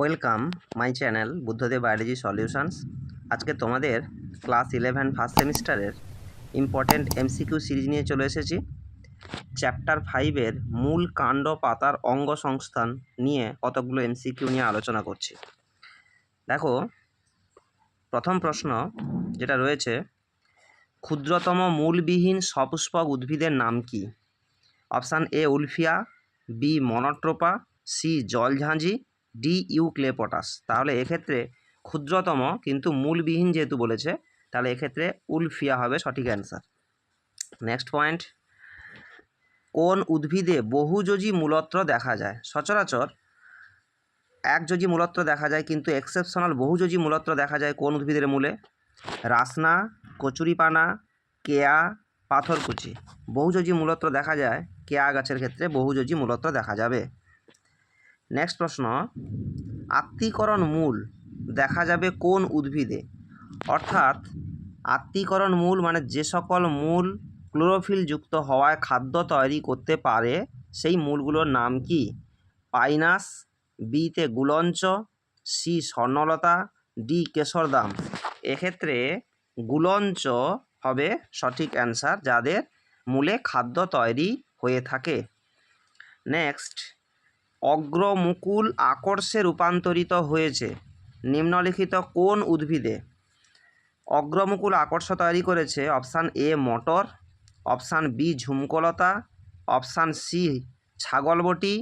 Welcome my channel Buddhadeb biology solutions. আজকে তোমাদের class eleven first সেমিস্টারের ইম্পর্ট্যান্ট এমসিকিউ সিরিজ নিয়ে চলে এসেছি। চ্যাপ্টার ফাইভের মূল কাণ্ড পাতার অঙ্গ সংস্থান নিয়ে কতগুলো এমসিকিউ নিয়ে আলোচনা করছি। দেখো, প্রথম প্রশ্ন যেটা রয়েছে, ক্ষুদ্রতম মূলবিহীন সপুষ্পক উদ্ভিদের নাম কি? Option A Wolffia, B Monotropa, C জলঝাঁঝি D you ক্লে ইউক্লেপটাস তাহলে এক্ষেত্রে ক্ষুদ্রতম কিন্তু মূলবিহীন যেহেতু বলেছে, তাহলে এক্ষেত্রে উলফিয়া হবে সঠিক অ্যান্সার নেক্সট পয়েন্ট কোন উদ্ভিদে বহুযোজী মূলত্র দেখা যায়? সচরাচর একযোজী মূলত্র দেখা যায়, কিন্তু এক্সেপশনাল বহুযোজী মূলত্র দেখা যায় কোন উদ্ভিদের মূলে? রাসনা, কচুরিপানা, কেয়া, পাথরকুচি। বহুযোজী মূলত্র দেখা যায়, কেয়া গাছের ক্ষেত্রে বহুযোজী মূলত্র দেখা যাবে। নেক্সট প্রশ্ন, আত্মীকরণ মূল দেখা যাবে কোন উদ্ভিদে? অর্থাৎ, আত্মীকরণ মূল মানে যে সকল মূল ক্লোরোফিল যুক্ত হওয়ায় খাদ্য তৈরি করতে পারে, সেই মূলগুলোর নাম কি? পাইনাস, বিতে গুলঞ্চ, সি স্বর্ণলতা, ডি কেশরদাম। এক্ষেত্রে গুলঞ্চ হবে সঠিক অ্যান্সার যাদের মূলে খাদ্য তৈরি হয়ে থাকে। নেক্সট অগ্রমুকুল আকর্ষে রূপান্তরিত হয়েছে। নিম্নলিখিত কোন উদ্ভিদে? অগ্রমুকুল আকর্ষ তৈরি করেছে অপশান এ মটর, অপশান বি ঝুমকলতা, অপশান সি ছাগলবটি,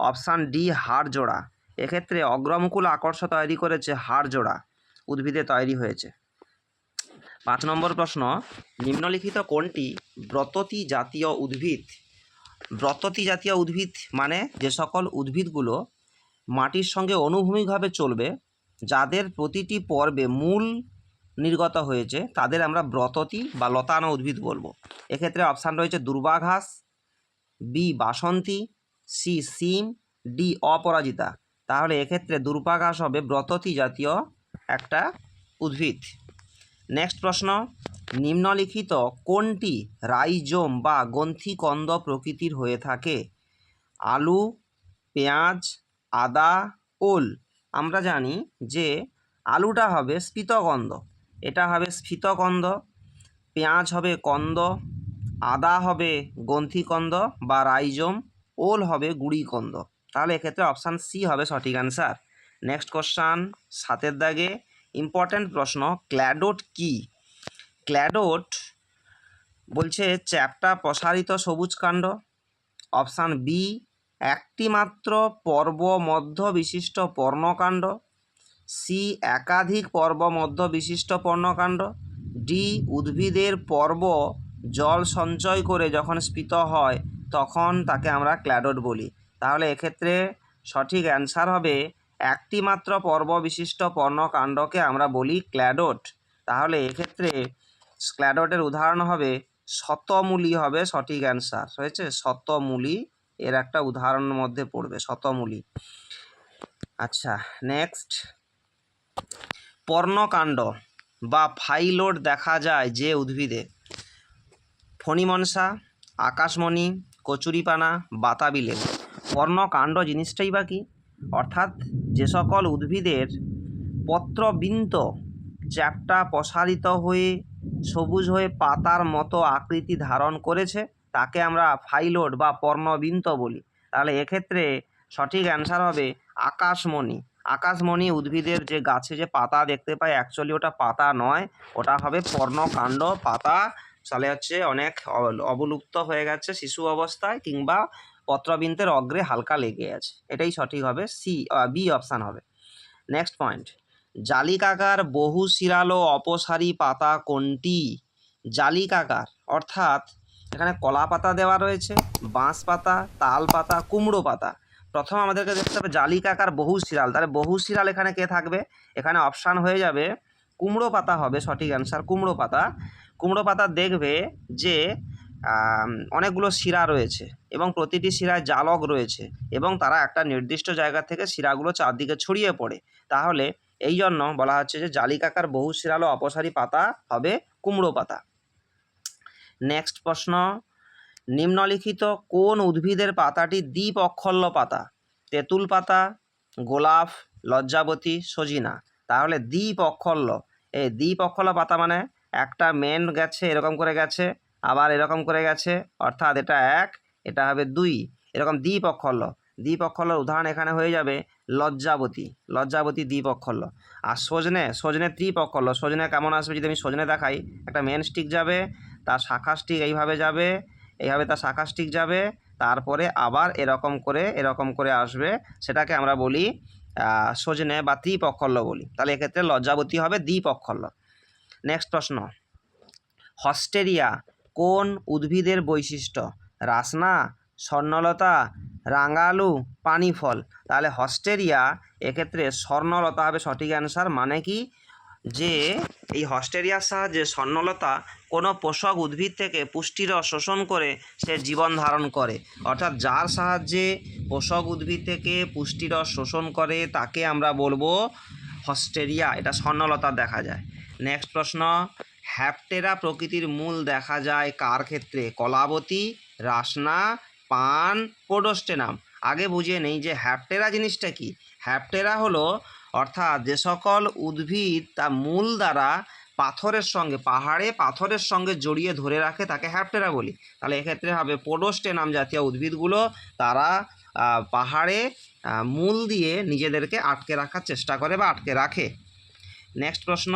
অপশান ডি হাড়জোড়া। এক্ষেত্রে অগ্রমুকুল আকর্ষ তৈরি করেছে হাড়জোড়া উদ্ভিদে তৈরি হয়েছে। পাঁচ নম্বর প্রশ্ন, নিম্নলিখিত কোনটি ব্রততি জাতীয় উদ্ভিদ? ব্রততি জাতীয় উদ্ভিদ মানে যে সকল উদ্ভিদগুলো মাটির সঙ্গে অনুভূমিকভাবে চলবে, যাদের প্রতিটি পর্বে মূল নির্গত হয়েছে, তাদের আমরা ব্রততি বা লতানো উদ্ভিদ বলব। এক্ষেত্রে অপশান রয়েছে দুর্বাঘাস বি বাসন্তী সি সিম ডি অপরাজিতা। তাহলে এক্ষেত্রে দুর্বাঘাস হবে ব্রততি জাতীয় একটা উদ্ভিদ। নেক্সট প্রশ্ন নিম্নলিখিত কোনটি রাইজোম বা গ্রন্থিকন্দ প্রকৃতির হয়ে থাকে? আলু, পেঁয়াজ, আদা, ওল। আমরা জানি যে আলুটা হবে স্ফীতকন্দ এটা হবে স্ফীতকন্দ পেঁয়াজ হবে কন্দ, আদা হবে গ্রন্থিকন্দ বা রাইজোম, ওল হবে গুড়িকন্দ। তাহলে এক্ষেত্রে অপশান সি হবে সঠিক অ্যান্সার। নেক্সট কোশ্চান, সাতের দাগে ইম্পর্ট্যান্ট প্রশ্ন, ক্ল্যাডোট কি? ক্ল্যাডোট বলছে, চ্যাপ্টা প্রসারিত সবুজ কাণ্ড। অপশান বি, একটি মাত্র পর্ব মধ্য বিশিষ্ট পর্ণকাণ্ড। সি, একাধিক পর্ব মধ্য বিশিষ্ট পর্ণকাণ্ড। ডি, উদ্ভিদের পর্ব জল সঞ্চয় করে যখন স্ফীত হয়, তখন তাকে আমরা ক্ল্যাডোট বলি। তাহলে এক্ষেত্রে সঠিক অ্যান্সার হবে, একটি মাত্র পর্ব বিশিষ্ট পর্ণকাণ্ডকে আমরা বলি ক্ল্যাডোট। তাহলে এক্ষেত্রে ক্ল্যাডোটের উদাহরণ হবে শতমূলী হবে সঠিক অ্যান্সার। হয়েছে? শতমূলী এর একটা উদাহরণের মধ্যে পড়বে, শতমূলী। আচ্ছা নেক্সট পর্ণকাণ্ড বা ফাইলোড দেখা যায় যে উদ্ভিদে। ফণিমনসা, আকাশমণি, কচুরিপানা, বাতাবি লেবু। পর্ণকাণ্ড জিনিসটাই বা কি? অর্থাৎ যে সকল উদ্ভিদের পত্রবিন্ত চ্যাপ্টা প্রসারিত হয়ে সবুজ হয়ে পাতার মতো আকৃতি ধারণ করেছে, তাকে আমরা ফাইলোড বা পর্ণবিন্ত বলি। তাহলে এক্ষেত্রে সঠিক অ্যান্সার হবে আকাশমণি। আকাশমণি উদ্ভিদের যে গাছে যে পাতা দেখতে পাই অ্যাকচুয়ালি ওটা পাতা নয়, ওটা হবে পর্ণকাণ্ড। পাতা তাহলে হচ্ছে অনেক অব- অবলুপ্ত হয়ে গেছে শিশু অবস্থায় কিংবা পত্রবিন্তের অগ্রে হালকা লেগে আছে। এটাই সঠিক হবে, সি বি অপশান হবে। Next point. জালিকাকার বহু শিরালো অপসারী পাতা কোনটি? জালিকাকার, অর্থাৎ এখানে কলা পাতা দেওয়া রয়েছে, বাঁশ পাতা, তাল পাতা, কুমড়ো পাতা। প্রথম আমাদেরকে দেখতে হবে জালিকাকার বহু শিরাল। তাহলে বহু শিরাল এখানে কে থাকবে? এখানে অপশান হয়ে যাবে কুমড়ো পাতা হবে, সঠিক অ্যান্সার কুমড়ো পাতা। কুমড়ো পাতা দেখবে যে অনেকগুলো শিরা রয়েছে এবং প্রতিটি শিরায় জালক রয়েছে এবং তারা একটা নির্দিষ্ট জায়গা থেকে শিরাগুলো চারদিকে ছড়িয়ে পড়ে। তাহলে এই জন্য বলা হচ্ছে যে জালিকাকার বহু শিরালো অপসারী পাতা হবে কুমড়ো পাতা। নেক্সট প্রশ্ন, নিম্নলিখিত কোন উদ্ভিদের পাতাটি দ্বীপ অক্ষল্য পাতা? তেঁতুল পাতা, গোলাপ, লজ্জাবতী, সজিনা। তাহলে দ্বীপ অক্ষল্য এই দ্বীপ অক্ষল্য পাতা মানে একটা মেন গেছে, এরকম করে গেছে, আবার এরকম করে গেছে, অর্থাৎ এটা এক, এটা হবে দুই, এরকম দ্বীপ অক্ষল্য দ্বীপ অক্ষল্যর উদাহরণ এখানে হয়ে যাবে লজ্জাবতী লজ্জাবতী দ্বীপ অক্ষল্য আর সজনে সজনে ত্রিপ অক্ষল্য সজনে কেমন আসবে যদি আমি সজনে দেখাই? একটা মেন স্টিক যাবে, তার শাখা স্টিক এইভাবে যাবে, এইভাবে তার শাখা স্টিক যাবে, তারপরে আবার এরকম করে এরকম করে আসবে। সেটাকে আমরা বলি সজনে বা ত্রিপ অক্ষল্য বলি। তাহলে এক্ষেত্রে লজ্জাবতী হবে দ্বীপ অক্ষল্য নেক্সট প্রশ্ন। হস্টেরিয়া কোন উদ্ভিদের বৈশিষ্ট্য? রাসনা স্বর্ণলতা, রাঙালু পানি ফল তাহলে হস্টেরিয়া এক্ষেত্রে স্বর্ণলতা হবে সঠিক অ্যান্সার মানে কি? যে এই হস্টেরিয়ার সাহায্যে স্বর্ণলতা কোনো পোষক উদ্ভিদ থেকে পুষ্টিরস শোষণ করে সে জীবন ধারণ করে। অর্থাৎ যার সাহায্যে পোষক উদ্ভিদ থেকে পুষ্টিরস শোষণ করে তাকে আমরা বলব হস্টেরিয়া। এটা স্বর্ণলতা দেখা যায়। নেক্সট প্রশ্ন, হ্যাপটেরা প্রকৃতির মূল দেখা যায় কার ক্ষেত্রে? কলাবতী, রাসনা পান পোডোস্টেনাম। আগে বুঝিয়ে নেই যে হ্যাপটেরা জিনিসটা কি। হ্যাপটেরা হলো, অর্থাৎ যে সকল উদ্ভিদ তার মূল দ্বারা পাথরের সঙ্গে, পাহাড়ে পাথরের সঙ্গে জড়িয়ে ধরে রাখে তাকে হ্যাপটেরা বলি। তাহলে এক্ষেত্রে হবে পোডোস্টেনাম জাতীয় উদ্ভিদগুলো তারা পাহাড়ে মূল দিয়ে নিজেদেরকে আটকে রাখার চেষ্টা করে বা আটকে রাখে। নেক্সট প্রশ্ন,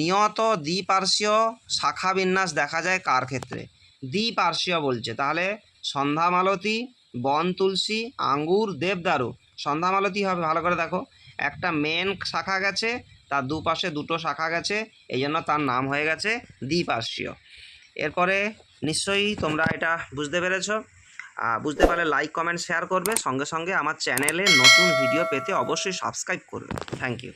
নিয়ত দ্বিপার্শ্বীয় শাখা বিন্যাস দেখা যায় কার ক্ষেত্রে? দ্বিপার্শ্বীয় বলছে। তাহলে সন্ধ্যামালতী, বন তুলসী, আঙ্গুর, দেবদারু। সন্ধ্যামালতী হবে, ভালো করে দেখো। একটা মেন শাখা গেছে, তার দুপাশে দুটো শাখা গেছে, এই জন্য তার নাম হয়ে গেছে দ্বিপার্শ্বীয় এরপরে নিশ্চয়ই তোমরা এটা বুঝতে পেরেছ। বুঝতে পারলে লাইক কমেন্ট শেয়ার করবে। সঙ্গে সঙ্গে আমার চ্যানেলে নতুন ভিডিও পেতে অবশ্যই সাবস্ক্রাইব করবে। Thank you